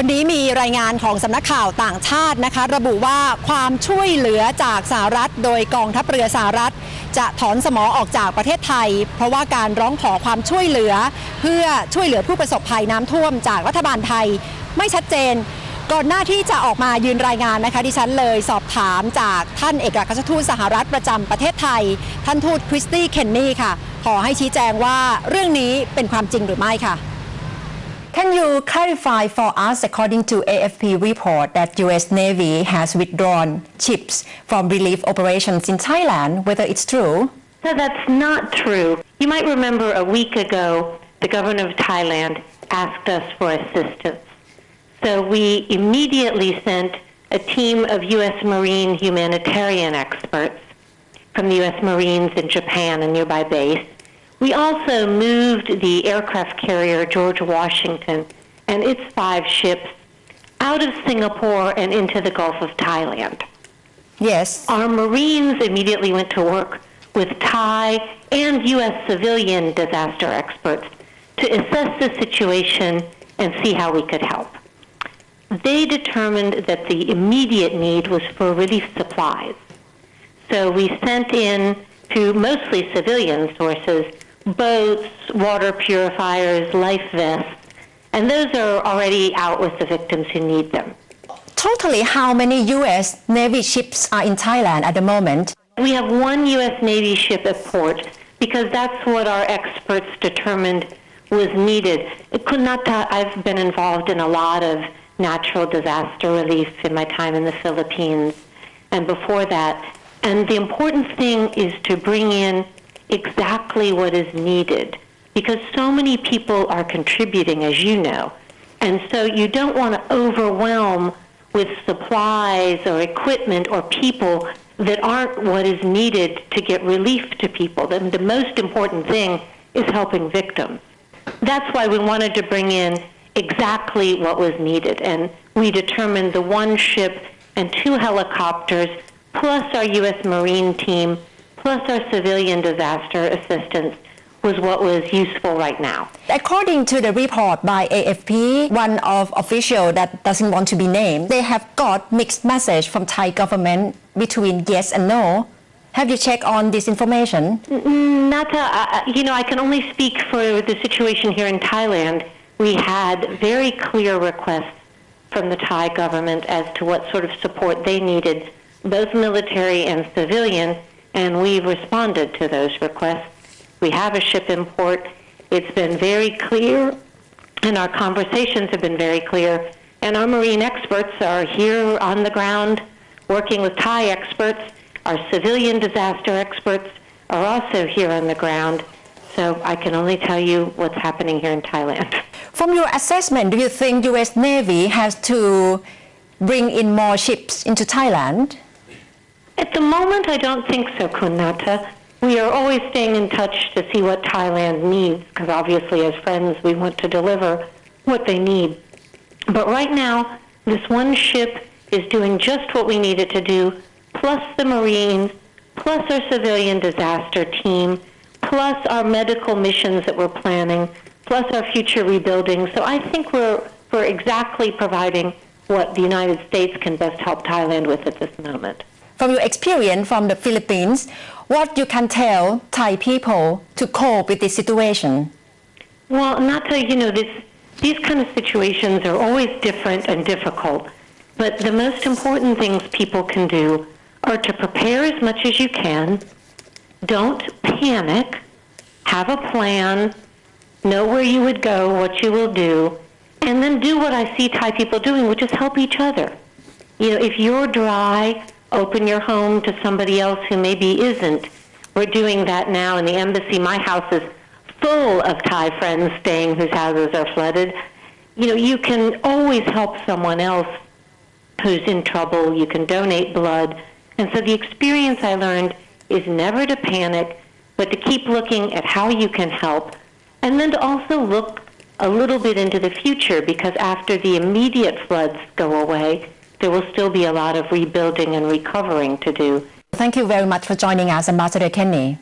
วันนี้มีรายงานของสำนักข่าวต่างชาตินะคะ ระบุว่าความช่วยเหลือจากสหรัฐ โดยกองทัพเรือสหรัฐ จะถอนสมอออกจากประเทศไทย เพราะว่าการร้องขอความช่วยเหลือ เพื่อช่วยเหลือผู้ประสบภัยน้ำท่วมจากรัฐบาลไทย ไม่ชัดเจนก่อนหน้าที่จะออกมายืนรายงานนะคะดิฉันเลยสอบถามจากท่านเอกอัครราชทูตสหรัฐประจำประเทศไทย ท่านทูตคริสตี้เคนนี่ค่ะ ขอให้ชี้แจงว่าเรื่องนี้เป็นความจริงหรือไม่ค่ะ Can you clarify for us according to AFP report that US Navy has withdrawn ships from relief operations in Thailand whether it's true No, that's not true. You might remember a week ago, the governor of Thailand asked us for assistance. So we immediately sent a team of U.S. Marine humanitarian experts from the U.S. Marines in Japan, a nearby base. We also moved the aircraft carrier George Washington and its five ships out of Singapore and into the Gulf of Thailand. Yes Our Marines immediately went to work with Thai and U.S. civilian disaster experts to assess the situation and see how we could help. They determined that the immediate need was for relief supplies. So we sent in to mostly civilian sources boats, water purifiers, life vests, and those are already out with the victims who need them. Totally how many US Navy ships are in Thailand at the moment We have one U.S. Navy ship at port because that's what our experts determined was needed. Kunata, I've been involved in a lot of natural disaster relief in my time in the Philippines and before that. And the important thing is to bring in exactly what is needed because so many people are contributing, as you know. And so you don't want to overwhelm with supplies or equipment or people that aren't what is needed to get relief to people. The, the most important thing is helping victims. That's why we wanted to bring in exactly what was needed. And we determined the one ship and two helicopters, plus our U.S. Marine team, plus our civilian disaster assistance was what was useful right now. According to the report by AFP, one of official that doesn't want to be named, they have got mixed message from Thai government between yes and no. Have you checked on this information? Nata, uh, you know, I can only speak for the situation here in Thailand. We had very clear requests from the Thai government as to what sort of support they needed, both military and civilian, and we've responded to those requests. We have a ship in port. It's been very clear, and our conversations have been very clear. And our marine experts are here on the ground working with Thai experts. Our civilian disaster experts are also here on the ground. So I can only tell you what's happening here in Thailand. From your assessment, do you think US Navy has to bring in more ships into Thailand? At the moment, I don't think so, Kunata. We are always staying in touch to see what Thailand needs, because obviously, as friends, we want to deliver what they need. But right now, this one ship is doing just what we need it to do, plus the Marines, plus our civilian disaster team, plus our medical missions that we're planning, plus our future rebuilding. So I think we're, we're exactly providing what the United States can best help Thailand with at this moment. From your experience from the Philippines, what you can tell Thai people to cope with this situation? Well, not to, you know, this, these kind of situations are always different and difficult. But the most important things people can do are to prepare as much as you can. Don't panic. Have a plan. Know where you would go, what you will do. And then do what I see Thai people doing, which is help each other. You know, if you're dry, open your home to somebody else who maybe isn't. We're doing that now in the embassy. My house is full of Thai friends staying whose houses are flooded. You know, you can always help someone else who's in trouble. You can donate blood. And so the experience I learned is never to panic, but to keep looking at how you can help. And then to also look a little bit into the future because after the immediate floods go away, there will still be a lot of rebuilding and recovering to do. Thank you very much for joining us, Ambassador Kenny.